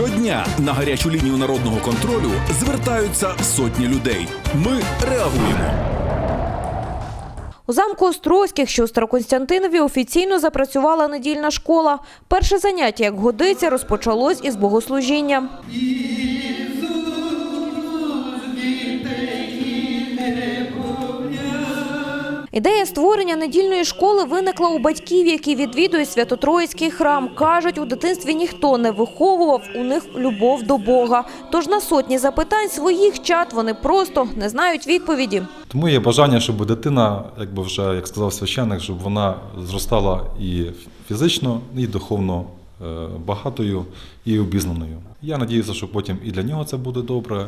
Щодня на гарячу лінію народного контролю звертаються сотні людей. Ми реагуємо. У замку Острозьких, що у Староконстянтинові, офіційно запрацювала недільна школа. Перше заняття, як годиться, розпочалось із богослужіння. Ідея створення недільної школи виникла у батьків, які відвідують Свято-Троїцький храм. Кажуть, у дитинстві ніхто не виховував у них любов до Бога. Тож на сотні запитань своїх чат вони просто не знають відповіді. Тому є бажання, щоб дитина, якби вже як сказав священник, щоб вона зростала і фізично, і духовно е, багатою і обізнаною. Я надіюся, що потім і для нього це буде добре,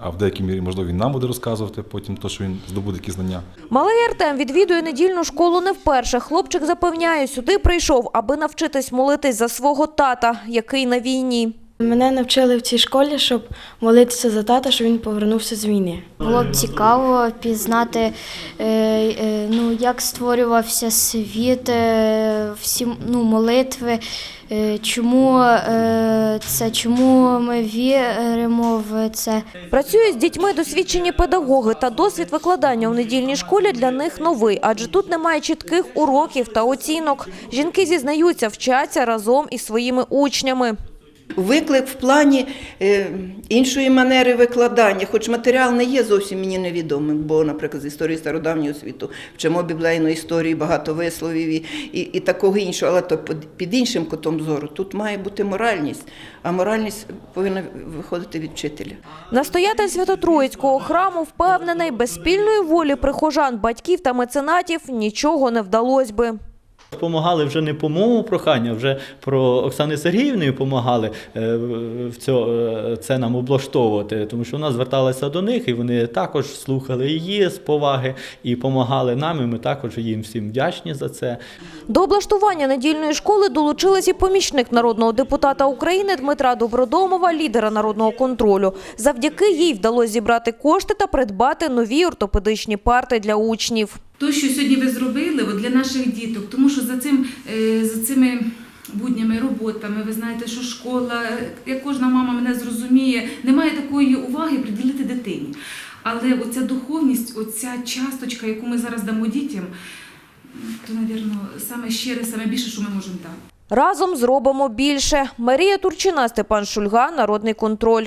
а в деякій мірі, можливо, він нам буде розказувати потім то що він здобуде які знання. Малий Артем відвідує недільну школу не вперше. Хлопчик запевняє, сюди прийшов, аби навчитись молитись за свого тата, який на війні. Мене навчили в цій школі, щоб молитися за тата, щоб він повернувся з війни. Було б цікаво пізнати, е, е, ну, як створювався світ, е, всі ну, молитви, чому, це, чому ми віримо в це. Працюють з дітьми досвідчені педагоги, та досвід викладання у недільній школі для них новий, адже тут немає чітких уроків та оцінок. Жінки зізнаються, вчаться разом із своїми учнями. Виклик в плані е, іншої манери викладання, хоч матеріал не є зовсім мені невідомим, бо, наприклад, з історії стародавнього світу вчимо біблейної історії, багато висловів і, і, і такого іншого, але то під, іншим кутом зору. Тут має бути моральність, а моральність повинна виходити від вчителя. Настоятель Свято-Троїцького храму впевнений, без спільної волі прихожан, батьків та меценатів нічого не вдалось би. Помагали вже не по моєму проханню, вже про Оксани Сергіївни помагали е, в цьо- е, це нам облаштовувати, тому що вона зверталася до них, і вони також слухали її з поваги і допомагали нам. І ми також їм всім вдячні за це. До облаштування недільної школи долучилась і помічник народного депутата України Дмитра Добродомова, лідера народного контролю. Завдяки їй вдалося зібрати кошти та придбати нові ортопедичні парти для учнів. То, що сьогодні ви зробили от для наших діток, тому що за цим е, за цими буднями, роботами, ви знаєте, що школа, як кожна мама мене зрозуміє, немає такої уваги приділити дитині. Але оця духовність, оця часточка, яку ми зараз дамо дітям, то, напевно, саме щире, саме більше, що ми можемо дати. Разом зробимо більше. Марія Турчина, Степан Шульга, Народний контроль.